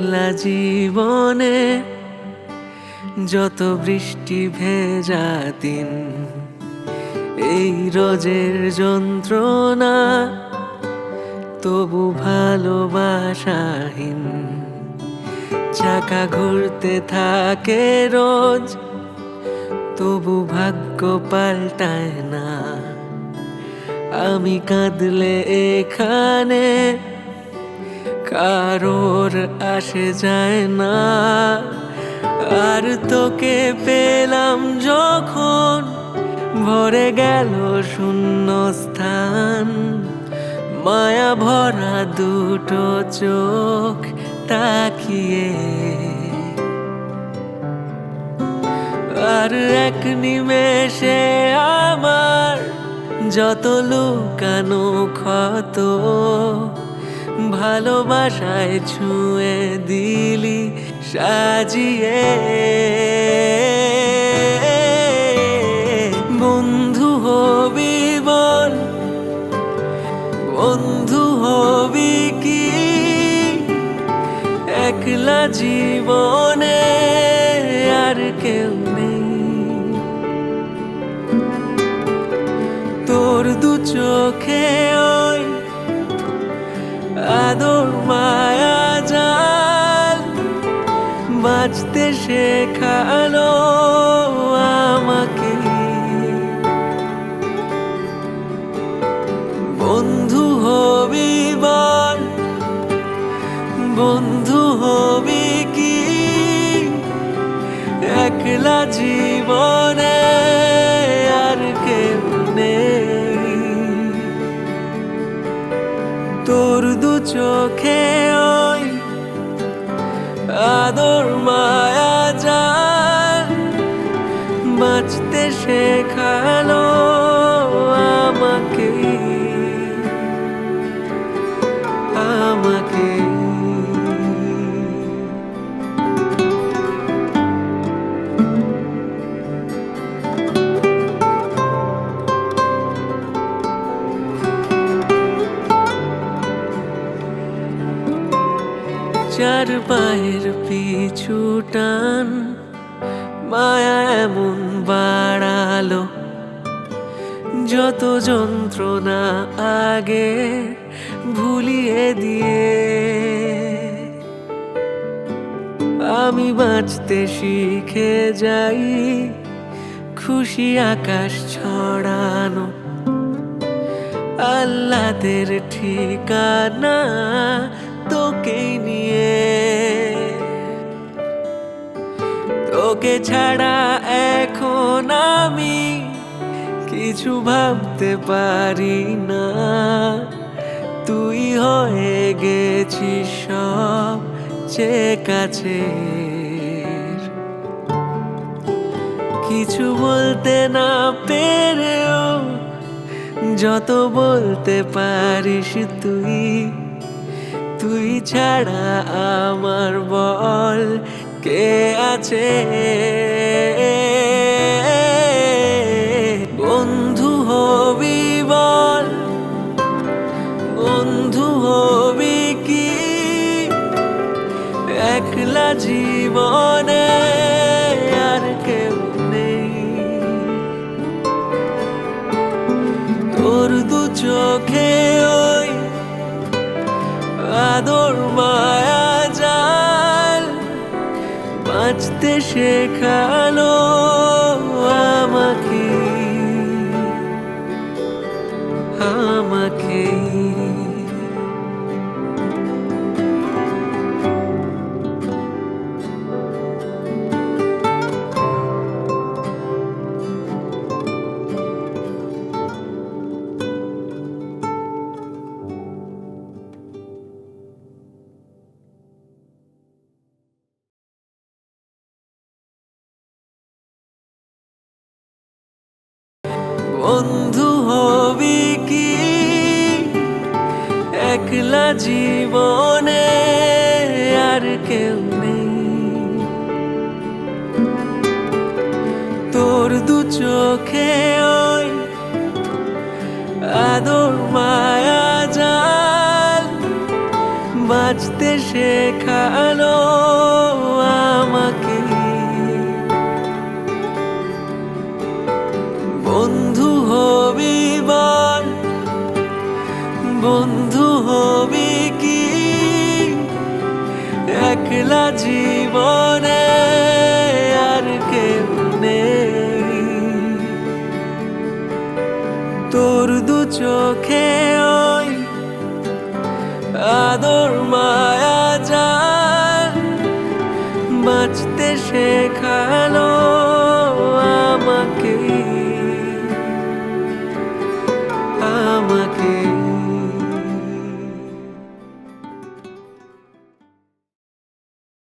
একলা জীবনে যত বৃষ্টি ভেজা দিন, এই রোজের যন্ত্রণা তবু ভালোবাসাহীন। চাকা ঘুরতে থাকে রোজ, তবু ভাগ্য পাল্টায় না। আমি কাঁদলে এখানে কারোর আসে যায় না। আর তোকে পেলাম যখন ভরে গেল শূন্য স্থান মায়া ভরা দুটো চোখ তাকিয়ে। আর এক নিমেষে আমার যত লুকানো ক্ষত ভালোবাসায় ছুঁয়ে দিলি, সাজিয়ে। বন্ধু হবি বল, বন্ধু হবি কি? একলা জীবনে আর কেউ নেই। তোর দু চোখে ওই আদর মায়া জাল বাঁচতে শেখালো আমাকে। বন্ধু হবি বল বন্ধু হবি কি? একলা জীবনে তোর দু চোখে আদর মায়া পায়ের পিছু টান, মায়া এমন বাড়ালো। যত যন্ত্রণা আগে ভুলিয়ে দিয়ে, আমি বাঁচতে শিখে যাই, খুশি আকাশ ছড়ানো। আল্লাদের ঠিকানা তোকে নিয়ে। তোকে ছাড়া এখন আমি কিছু ভাবতে পারি না। তুই হয়ে গেছিস সব চে কাছে। কিছু বলতে না পেরেও যত বলতে পারিস তুই তুই ছাড়া আমার বল কে আছে? বন্ধু হবি বল। বন্ধু হবি কি? একলা জীবনে আর কেউ নেই। তোর দু চোখে আদর মায়া জাল বাঁচতে শেখালো আমাকে আমাকে। বন্ধু হবি কি? একলা জীবনে আর কেউ নেই। তোর দু চোখে ওই আদর মায়া জাল বাঁচতে শেখালো হবি কি? একলা জীবনে আর কেউ নেই। তোর দু চোখে ওই আদর মায়া যায় বাঁচতে শেখালো।